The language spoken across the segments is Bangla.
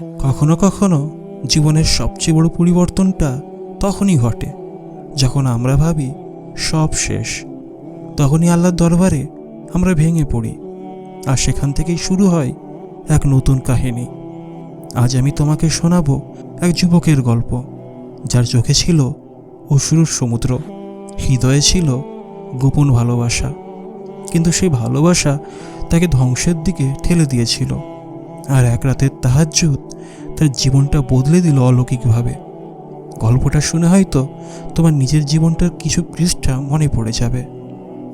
কখনো কখনো জীবনের সবচেয়ে বড় পরিবর্তনটা তখনই ঘটে, যখন আমরা ভাবি সব শেষ। তখনই আল্লাহর দরবারে আমরা ভেঙে পড়ি, আর সেখান থেকেই শুরু হয় এক নতুন কাহিনী। আজ আমি তোমাকে শোনাবো এক যুবকের গল্প, যার চোখে ছিল অসুর সমুদ্র, হৃদয়ে ছিল গোপন ভালোবাসা, কিন্তু সেই ভালোবাসা তাকে ধ্বংসের দিকে ঠেলে দিয়েছিল। আর এক রাতের তাহাজ্জুদ তার জীবনটা বদলে দিল অলৌকিকভাবে। গল্পটা শুনে হয়তো তোমার নিজের জীবনটার কিছু পৃষ্ঠা মনে পড়ে যাবে।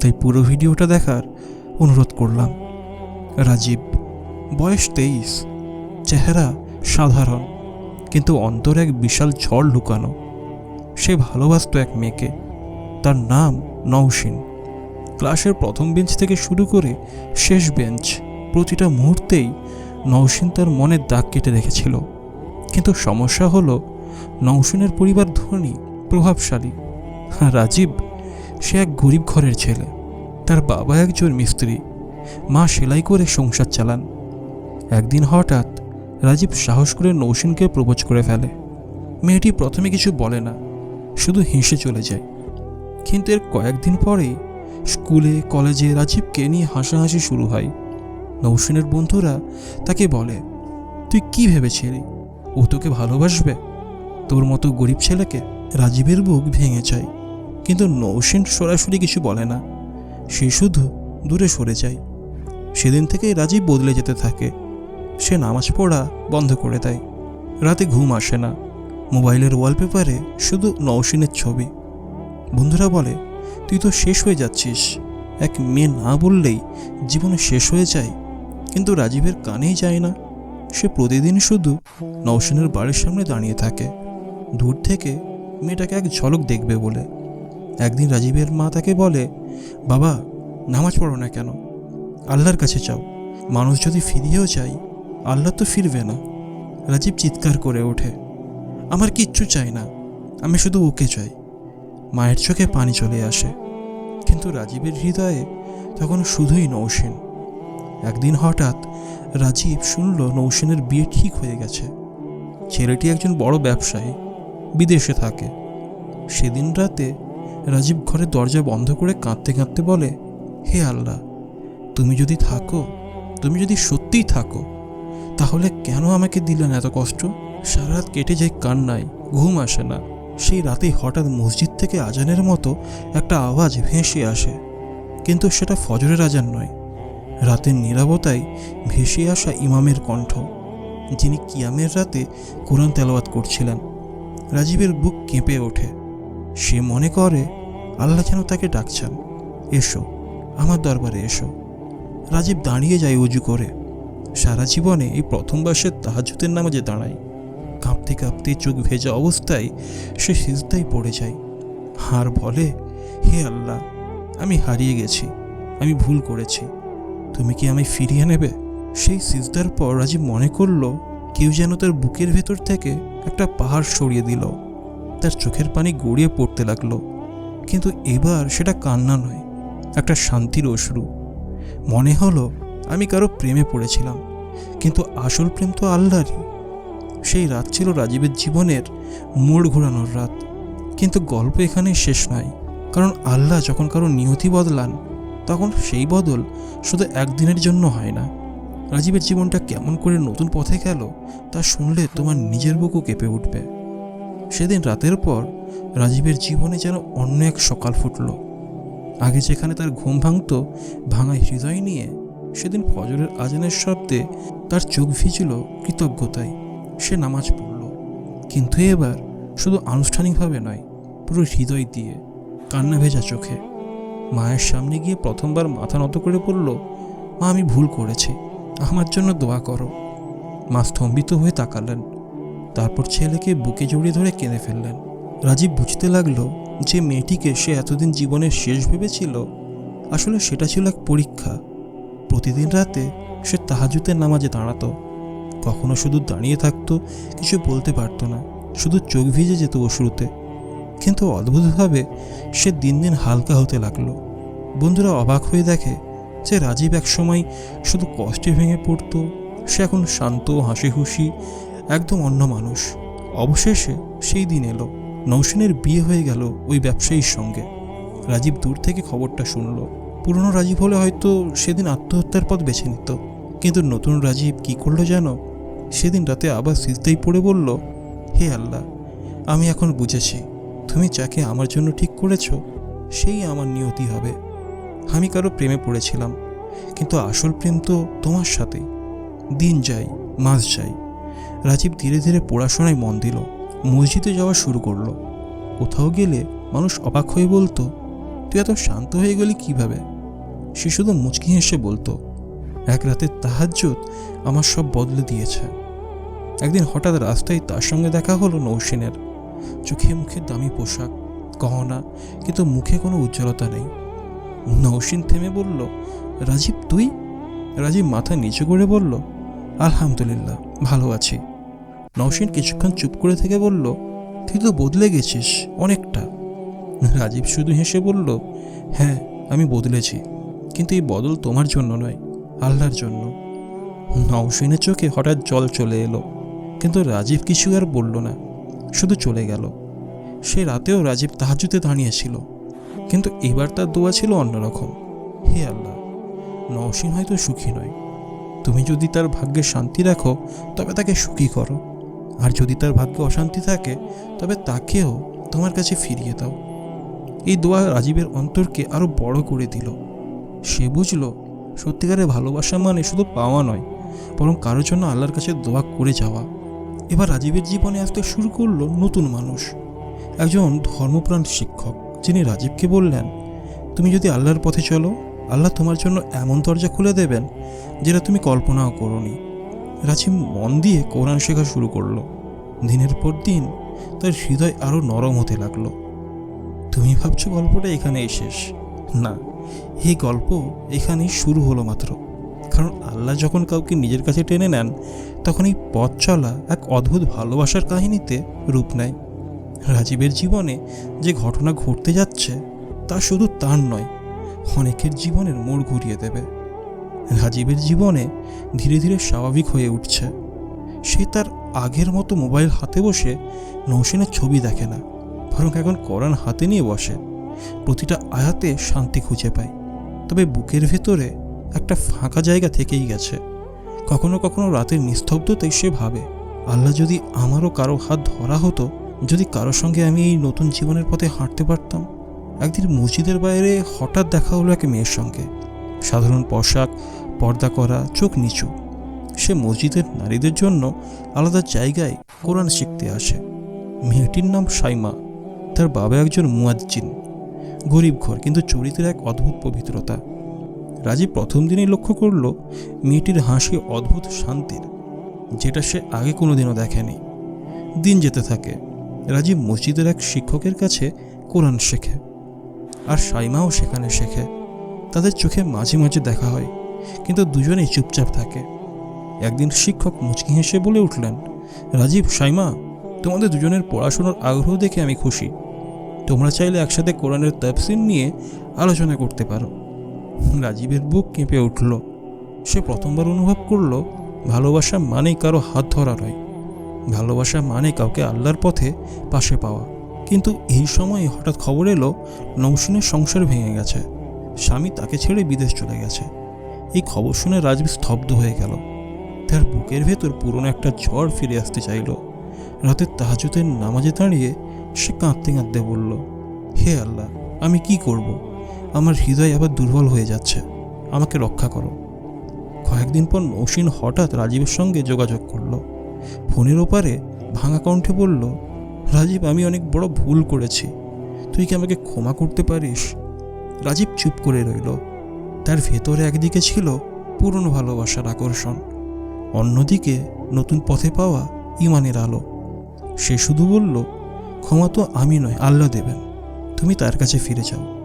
তাই পুরো ভিডিওটা দেখার অনুরোধ করলাম। রাজীব, বয়স তেইশ, চেহারা সাধারণ, কিন্তু অন্তরে এক বিশাল ঝড় লুকানো। সে ভালোবাসত এক মেয়েকে। তার নাম নৌসিন ক্লাসের প্রথম বেঞ্চ থেকে শুরু করে শেষ বেঞ্চ প্রতিটা মুহূর্তেই নৌসিন তার মনের দাগ কেটে রেখেছিল কিন্তু সমস্যা হলো, নৌসিনের পরিবার ধনী, প্রভাবশালী। আর রাজীব, সে এক গরিব ঘরের ছেলে। তার বাবা একজন মিস্ত্রি। মা সেলাই করে সংসার চালান। একদিন হঠাৎ রাজীব সাহস করে নৌসিনকে প্রপোজ করে ফেলে। মেয়েটি প্রথমে কিছু বলে না, শুধু হেসে চলে যায়। কিন্তু এর কয়েকদিন পরেই স্কুলে, কলেজে রাজীবকে নিয়ে হাসাহাসি শুরু হয়। নৌসিনের বন্ধুরা তাকে বলে, তুই কি ভেবেছিলি? ও তোকে ভালোবাসবে? তোর মতো গরিব ছেলেকে রাজীবের বুক ভেঙে যায়। কিন্তু নৌসিন সরাসরি কিছু বলে না। সে শুধু দূরে সরে যায়। সেদিন থেকেই রাজীব বদলে যেতে থাকে। সে নামাজ পড়া বন্ধ করে দেয়। রাতে ঘুম আসে না। মোবাইলের ওয়ালপেপারে শুধু নৌসিনের ছবি। বন্ধুরা বলে, তুই তো শেষ হয়ে যাচ্ছিস। এক মেয়ে না বললেই জীবনে শেষ হয়ে যায় কিন্তু রাজীবের কানেই যায় না। সে প্রতিদিন শুধু নৌসিনের বাড়ির সামনে দাঁড়িয়ে থাকে। দূর থেকে মেয়েটাকে এক ঝলক দেখবে বলে। একদিন রাজীবের মা তাকে বলে, বাবা, নামাজ পড়ো না কেন? আল্লাহর কাছে চাও মানুষ যদি ফিরিয়েও যায়, আল্লাহ তো ফিরবে না। রাজীব চিৎকার করে ওঠে, আমার কিচ্ছু চাই না, আমি শুধু ওকে চাই। মায়ের চোখে পানি চলে আসে। কিন্তু রাজীবের হৃদয়ে তখন শুধুই নৌসেন একদিন হঠাৎ রাজীব শুনল নৌসেনের বিয়ে ঠিক হয়ে গেছে। ছেলেটি একজন বড় ব্যবসায়ী, বিদেশে থাকে। সেদিন রাতে রাজীব ঘরের দরজা বন্ধ করে কাঁদতে কাঁদতে বলে, হে আল্লাহ, তুমি যদি থাকো, তুমি যদি সত্যিই থাকো, তাহলে কেন আমাকে দিলেন এত কষ্ট? সারা রাত কেটে যায় কান্নায়, ঘুম আসে না। সেই রাতেই হঠাৎ মসজিদ থেকে আজানের মতো একটা আওয়াজ ভেসে আসে। কিন্তু সেটা ফজরের আজান নয় রাতের নিরাপত্তায় ভেসে আসা ইমামের কণ্ঠ, যিনি কিয়ামের রাতে কোরআন তেলাওয়াত করছিলেন, রাজীবের বুক কেঁপে ওঠে। সে মনে করে, আল্লাহ যেন তাকে ডাকছেন, এসো, আমার দরবারে এসো। রাজীব দাঁড়িয়ে যায় উজু করে। সারা জীবনে এই প্রথমবার সে তাহাজুতের নামাজে দাঁড়ায়। কাঁপতে কাঁপতে চোখ ভেজা অবস্থায় সে সিজদায় পড়ে যায়। হার বলে, হে আল্লাহ, আমি হারিয়ে গেছি, আমি ভুল করেছি। তুমি কি আমায় ফিরিয়ে নেবে? সেই সিজদার পর রাজীব মনে করল, কেউ যেন তার বুকের ভেতর থেকে একটা পাহাড় সরিয়ে দিল। তার চোখের পানি গড়িয়ে পড়তে লাগল। কিন্তু এবার সেটা কান্না নয়, একটা শান্তির অশ্রু। মনে হলো, আমি কারও প্রেমে পড়েছিলাম, কিন্তু আসল প্রেম তো আল্লাহরই। সেই রাত ছিল রাজীবের জীবনের মোড় ঘোরানোর রাত। কিন্তু গল্প এখানে শেষ নয়, কারণ আল্লাহ যখন কারও নিয়তি বদলান তখন সেই বদল শুধু একদিনের জন্য হয় না। রাজীবের জীবনটা কেমন করে নতুন পথে গেল, তা শুনলে তোমার নিজের বুকও কেঁপে উঠবে। সেদিন রাতের পর রাজীবের জীবনে যেন অন্য এক সকাল ফুটল। আগে যেখানে তার ঘুম ভাঙত, ভাঙা হৃদয় নিয়ে সেদিন ফজরের আজানের শব্দে তার চোখ ভিজল কৃতজ্ঞতায়। সে নামাজ পড়ল। কিন্তু এবার শুধু আনুষ্ঠানিকভাবে নয়, পুরো হৃদয় দিয়ে কান্না ভেজা চোখে। মায়ের সামনে গিয়ে প্রথমবার মাথা নত করে বলল, মা, আমি ভুল করেছি। আমার জন্য দোয়া করো। মা স্তম্ভিত হয়ে তাকালেন। তারপর ছেলেকে বুকে জড়িয়ে ধরে কেঁদে ফেললেন। রাজীব বুঝতে লাগল যে মেয়েটিকে সে এতদিন জীবনের শেষ ভেবেছিল, আসলে সেটা ছিল এক পরীক্ষা। প্রতিদিন রাতে সে তাহাজুতের নামাজে দাঁড়াতো। কখনো শুধু দাঁড়িয়ে থাকতো, কিছু বলতে পারতো না। শুধু চোখ ভিজে যেত অশ্রুতে। কিন্তু অদ্ভুতভাবে সে দিন দিন হালকা হতে লাগল। বন্ধুরা অবাক হয়ে দেখে যে রাজীব একসময় শুধু কষ্টে ভেঙে পড়তো, সে এখন শান্ত হাসি খুশি একদম অন্য মানুষ। অবশেষে সেই দিন এলো, নৌসেনের বিয়ে হয়ে গেল ওই ব্যবসায়ীর সঙ্গে। রাজীব দূর থেকে খবরটা শুনল। পুরনো রাজীব হলে হয়তো সেদিন আত্মহত্যার পথ বেছে নিত, কিন্তু নতুন রাজীব কি করল জানো সেদিন রাতে আবার সিজদাই পড়ে বলল, হে আল্লাহ, আমি এখন বুঝেছি। তুমি যাকে আমার জন্য ঠিক করেছ, সেই আমার নিয়তি হবে। আমি কারও প্রেমে পড়েছিলাম, কিন্তু আসল প্রেম তো তোমার সাথে। দিন যাই মাস যাই রাজীব ধীরে ধীরে পড়াশোনায় মন দিল, মসজিদে যাওয়া শুরু করল। কোথাও গেলে মানুষ অবাক হয়ে বলতো, তুই এত শান্ত হয়ে গেলি কীভাবে? সে শুধু মুচকি হেসে বলতো, এক রাতে তাহাজ্জুদ আমার সব বদলে দিয়েছে। একদিন হঠাৎ রাস্তায় তার সঙ্গে দেখা হলো নৌসেনের। চোখে মুখে দামি পোশাক, গহনা, কিন্তু মুখে কোনো উজ্জ্বলতা নেই। নৌসিন থেমে বলল, রাজীব, তুই? রাজীব মাথা নিচু করে বলল, আলহামদুলিল্লাহ, ভালো আছি। নৌসিন কিছুক্ষণ চুপ করে থেকে বলল, তুই তো বদলে গেছিস, অনেকটা। রাজীব শুধু হেসে বলল হ্যাঁ আমি বদলেছি, কিন্তু এই বদল তোমার জন্য নয়, আল্লাহর জন্য। নৌসিনের চোখে হঠাৎ জল চলে এলো, কিন্তু রাজীব কিছু আর বলল না। শুধু চলে গেল। সে রাতেও রাজীব তাহাজুতে দাঁড়িয়েছিল। কিন্তু এবার তার দোয়া ছিল অন্যরকম হে আল্লাহ, নওশিন হয়তো সুখী নয়। তুমি যদি তার ভাগ্যে শান্তি রাখো, তবে তাকে সুখী করো। আর যদি তার ভাগ্যে অশান্তি থাকে, তবে তাকেও তোমার কাছে ফিরিয়ে দাও। এই দোয়া রাজীবের অন্তরকে আরও বড় করে দিল। সে বুঝল, সত্যিকারের ভালোবাসা মানে শুধু পাওয়া নয়, বরং কারোর জন্য আল্লাহর কাছে দোয়া করে যাওয়া। এবার রাজীবের জীবনে আসতে শুরু করল নতুন মানুষ। একজন ধর্মপ্রাণ শিক্ষক, যিনি রাজীবকে বললেন, তুমি যদি আল্লাহর পথে চলো, আল্লাহ তোমার জন্য এমন দরজা খুলে দেবেন যেটা তুমি কল্পনাও করনি। রাজীব মন দিয়ে কোরআন শেখা শুরু করল। দিনের পর দিন তার হৃদয় আরও নরম হতে লাগল। তুমি ভাবছ গল্পটা এখানেই শেষ? না, এই গল্প এখানেই শুরু হলো মাত্র। কারণ আল্লাহ যখন কাউকে নিজের কাছে টেনে নেন, তখন এই পথ চলা এক অদ্ভুত ভালোবাসার কাহিনীতে রূপ নেয়। রাজীবের জীবনে যে ঘটনা ঘটতে যাচ্ছে, তা শুধু তার নয়, অনেকের জীবনের মোড় ঘুরিয়ে দেবে। রাজীবের জীবনে ধীরে ধীরে স্বাভাবিক হয়ে উঠছে। সে তার আগের মতো মোবাইল হাতে বসে নৌসেনের ছবি দেখে না, বরং এখন কোরআন হাতে নিয়ে বসে। প্রতিটা আয়াতে শান্তি খুঁজে পায়। তবে বুকের ভেতরে একটা ফাঁকা জায়গা থেকেই গেছে। কখনো কখনো রাতের নিস্তব্ধতায় সে ভাবে, আল্লাহ যদি আমারও কারও হাত ধরা হতো, যদি কারও সঙ্গে আমি এই নতুন জীবনের পথে হাঁটতে পারতাম? একদিন মসজিদের বাইরে হঠাৎ দেখা হলো এক মেয়ের সঙ্গে। সাধারণ পোশাক, পর্দা করা, চোখ নিচু। সে মসজিদের নারীদের জন্য আলাদা জায়গায় কোরআন শিখতে আসে। মেয়েটির নাম সাইমা, তার বাবা একজন মুয়াজ্জিন। গরিব ঘর, কিন্তু চরিত্রের এক অদ্ভুত পবিত্রতা। রাজীব প্রথম দিনেই লক্ষ্য করল মেয়েটির হাসি অদ্ভুত শান্তির, যেটা সে আগে কোনোদিনও দেখেনি। দিন যেতে থাকে রাজীব মসজিদের এক শিক্ষকের কাছে কোরআন শেখে আর সাইমাও সেখানে শেখে। তাদের চোখে মাঝে মাঝে দেখা হয়, কিন্তু দুজনেই চুপচাপ থাকে। একদিন শিক্ষক মুচকি হেসে বলে উঠলেন, রাজীব, সাইমা, তোমাদের দুজনের পড়াশোনার আগ্রহ দেখে আমি খুশি। তোমরা চাইলে একসাথে কোরআনের তফসিল নিয়ে আলোচনা করতে পারো। রাজীবের বুক কেঁপে উঠল। সে প্রথমবার অনুভব করল, ভালোবাসা মানে কারও হাত ধরা নয়। ভালোবাসা মানে কাউকে আল্লাহর পথে পাশে পাওয়া। কিন্তু এই সময় হঠাৎ খবর এলো, নৌসিনের সংসার ভেঙে গেছে। স্বামী তাকে ছেড়ে বিদেশ চলে গেছে। এই খবর শুনে রাজবীর স্তব্ধ হয়ে গেল। তার বুকের ভেতর পুরনো একটা ঝড় ফিরে আসতে চাইল। রাতের তাহাজুতের নামাজে দাঁড়িয়ে সে কাঁদতে কাঁদতে বলল, হে আল্লাহ, আমি কি করব? আমার হৃদয় আবার দুর্বল হয়ে যাচ্ছে। আমাকে রক্ষা করো। কয়েকদিন পর নৌসিন হঠাৎ রাজীবের সঙ্গে যোগাযোগ করল। ফোনের ওপারে ভাঙা কণ্ঠে বলল, রাজীব, আমি অনেক বড় ভুল করেছি। তুই কি আমাকে ক্ষমা করতে পারিস? রাজীব চুপ করে রইল। তার ভেতরে একদিকে ছিল পুরনো ভালোবাসার আকর্ষণ। অন্যদিকে নতুন পথে পাওয়া ইমানের আলো। সে শুধু বলল, ক্ষমা তো আমি নয়, আল্লাহ দেবেন। তুমি তার কাছে ফিরে যাও।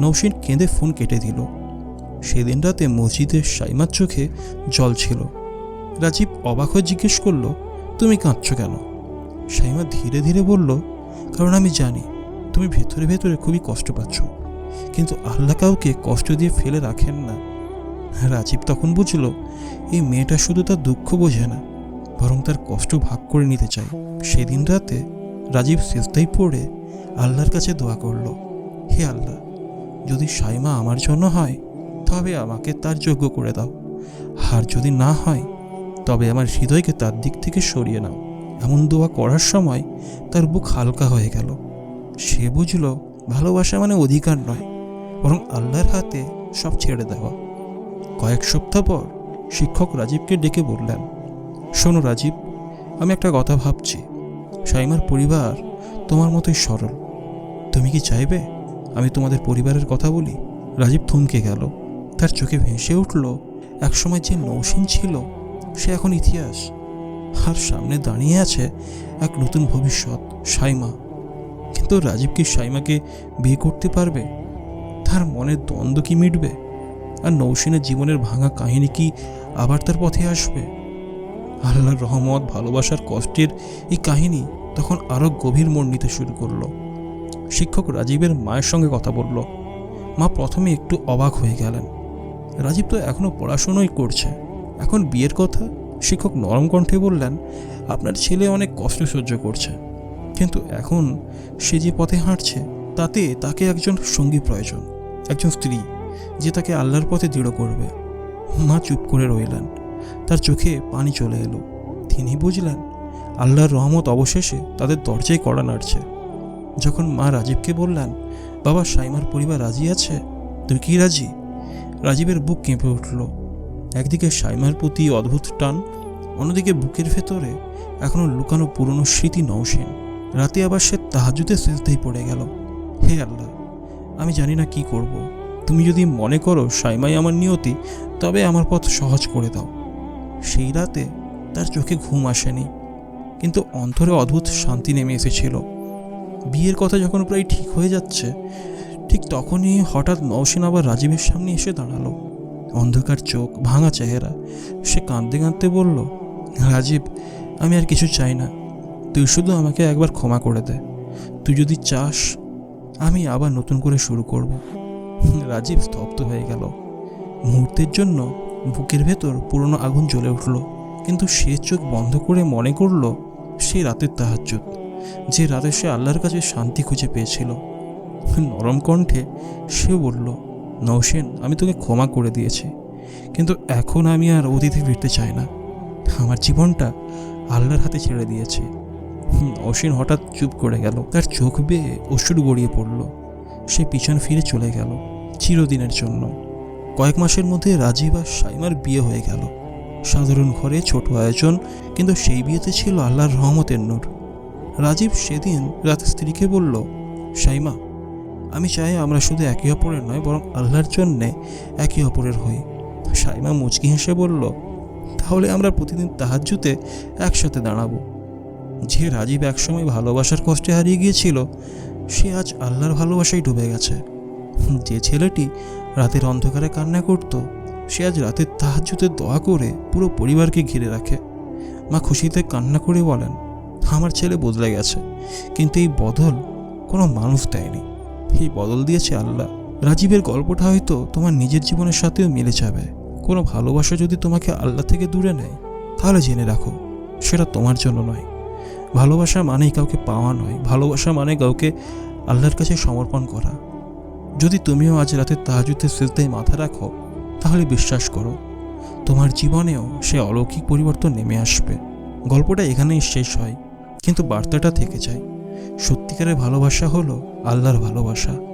নৌসিন কেঁদে ফোন কেটে দিল। সেদিন রাতে মসজিদের সাইমার চোখে জল ছিল। রাজীব অবাক হয়ে জিজ্ঞেস করল, তুমি কাঁদছ কেন? সাইমা ধীরে ধীরে বলল, কারণ আমি জানি, তুমি ভেতরে ভেতরে খুবই কষ্ট পাচ্ছ, কিন্তু আল্লাহ কাউকে কষ্ট দিয়ে ফেলে রাখেন না। রাজীব তখন বুঝল, এই মেয়েটা শুধু তার দুঃখ বোঝে না, বরং তার কষ্ট ভাগ করে নিতে চায়। সেদিন রাতে রাজীব সেজদাই পড়ে আল্লাহর কাছে দোয়া করল, হে আল্লাহ যদি সাইমা আমার জন্য হয়, তবে আমাকে তার যোগ্য করে দাও। আর যদি না হয়, তবে আমার হৃদয়কে তার দিক থেকে সরিয়ে নাও। এমন দোয়া করার সময় তার বুক হালকা হয়ে গেল। সে বুঝল, ভালোবাসা মানে অধিকার নয়, বরং আল্লাহর হাতে সব ছেড়ে দেওয়া। কয়েক সপ্তাহ পর শিক্ষক রাজীবকে ডেকে বললেন, শোনো রাজীব, আমি একটা কথা ভাবছি। সাইমার পরিবার তোমার মতোই সরল। তুমি কি চাইবে আমি তোমাদের পরিবারের কথা বলি? রাজীব থমকে গেল। তার চোখে ভেসে উঠল, একসময় যে নৌসিন ছিল, সে এখন ইতিহাস। আর সামনে দাঁড়িয়ে আছে এক নতুন ভবিষ্যৎ, সাইমা। কিন্তু রাজীব কি সাইমাকে বিয়ে করতে পারবে? তার মনের দ্বন্দ্ব কি মিটবে? আর নৌসেনের জীবনের ভাঙা কাহিনী কি আবার তার পথে আসবে? আল্লাহর রহমত, ভালোবাসার কষ্টের এই কাহিনী তখন আরও গভীর মোড় নিতে শুরু করল। শিক্ষক রাজীবের মায়ের সঙ্গে কথা বলল। মা প্রথমে একটু অবাক হয়ে গেলেন। রাজীব তো এখনও পড়াশুনোই করছে। এখন বিয়ের কথা শিক্ষক নরম কণ্ঠে বললেন, আপনার ছেলে অনেক কষ্ট সহ্য করছে। কিন্তু এখন সে যে পথে হাঁটছে, তাতে তাকে একজন সঙ্গী প্রয়োজন। একজন স্ত্রী যে তাকে আল্লাহর পথে দৃঢ় করবে। মা চুপ করে রইলেন। তার চোখে পানি চলে এলো। তিনি বুঝলেন, আল্লাহর রহমত অবশেষে তাদের দরজায় কড়া নাড়ছে। যখন মা রাজীবকে বললেন, বাবা, সাইমার পরিবার রাজি আছে? তুই কি রাজি? রাজীবের বুক কেঁপে উঠল। একদিকে সাইমার প্রতি অদ্ভুত টান, অন্যদিকে বুকের ভেতরে এখনও লুকানো পুরনো স্মৃতি নৌসেন। রাতে আবার সে তাহাজুতে সেজতেই পড়ে গেল। হে আল্লাহ, আমি জানি না কি করব। তুমি যদি মনে করো সাইমাই আমার নিয়তি, তবে আমার পথ সহজ করে দাও। সেই রাতে তার চোখে ঘুম আসেনি, কিন্তু অন্তরে অদ্ভুত শান্তি নেমে এসেছিল। বিয়ের কথা যখন প্রায় ঠিক হয়ে যাচ্ছে, ঠিক তখনই হঠাৎ নৌসেন আবার রাজীবের সামনে এসে দাঁড়াল। অন্ধকার চোখ, ভাঙা চেহারা। সে কাঁদতে কাঁদতে বলল, রাজীব, আমি আর কিছু চাই না। তুই শুধু আমাকে একবার ক্ষমা করে দে। তুই যদি চাস, আমি আবার নতুন করে শুরু করব। রাজীব স্তব্ধ হয়ে গেল। মুহূর্তের জন্য বুকের ভেতর পুরনো আগুন জ্বলে উঠল, কিন্তু সে চোখ বন্ধ করে মনে করল, সে রাতের তাহাজ্জুদ। যে রাতে সে আল্লাহর কাছে শান্তি খুঁজে পেয়েছিল। নরম কণ্ঠে সে বলল নৌসেন আমি তোকে ক্ষমা করে দিয়েছি, কিন্তু এখন আমি আর অতিথি ফিরতে চাই না। আমার জীবনটা আল্লাহর হাতে ছেড়ে দিয়েছি। নৌসেন হঠাৎ চুপ করে গেল। তার চোখ বেয়ে অশ্রু গড়িয়ে পড়ল। সে পিছন ফিরে চলে গেল চিরদিনের জন্য। কয়েক মাসের মধ্যে রাজীব আর সাইমার বিয়ে হয়ে গেল। সাধারণ ঘরে ছোট আয়োজন, কিন্তু সেই বিয়েতে ছিল আল্লাহর রহমতের নূর। রাজীব সেদিন রাতে স্ত্রীকে বলল, সাইমা, আমি চাই আমরা শুধু একে অপরের নয়, বরং আল্লাহর জন্যে একে অপরের হই। সাইমা মুচকি হেসে বলল, তাহলে আমরা প্রতিদিন তাহাজ্জুতে একসাথে দাঁড়াবো। যে রাজীব একসময় ভালোবাসার কষ্টে হারিয়ে গিয়েছিল, সে আজ আল্লাহর ভালোবাসায় ডুবে গেছে। যে ছেলেটি রাতের অন্ধকারে কান্না করত, সে আজ রাতের তাহাজ্জুতে দোয়া করে পুরো পরিবারকে ঘিরে রাখে। মা খুশিতে কান্না করে বলেন আমার ছেলে বদলে গেছে। কিন্তু এই বদল কোনো মানুষ দেয়নি। এই বদল দিয়েছে আল্লাহ। রাজীবের গল্পটা হয়তো তোমার নিজের জীবনের সাথেও মিলে যাবে। কোনো ভালোবাসা যদি তোমাকে আল্লাহ থেকে দূরে নেয়, তাহলে জেনে রাখো, সেটা তোমার জন্য নয়। ভালোবাসা মানেই কাউকে পাওয়া নয়। ভালোবাসা মানে কাউকে আল্লাহর কাছে সমর্পণ করা। যদি তুমিও আজ রাতে তাহাজুতে সেজদায় মাথা রাখো, তাহলে বিশ্বাস করো, তোমার জীবনেও সে অলৌকিক পরিবর্তন নেমে আসবে। গল্পটা এখানেই শেষ হয়। কিন্তু বার্তাটা থেকে যায়। সত্যিকারের ভালোবাসা হলো আল্লাহর ভালোবাসা।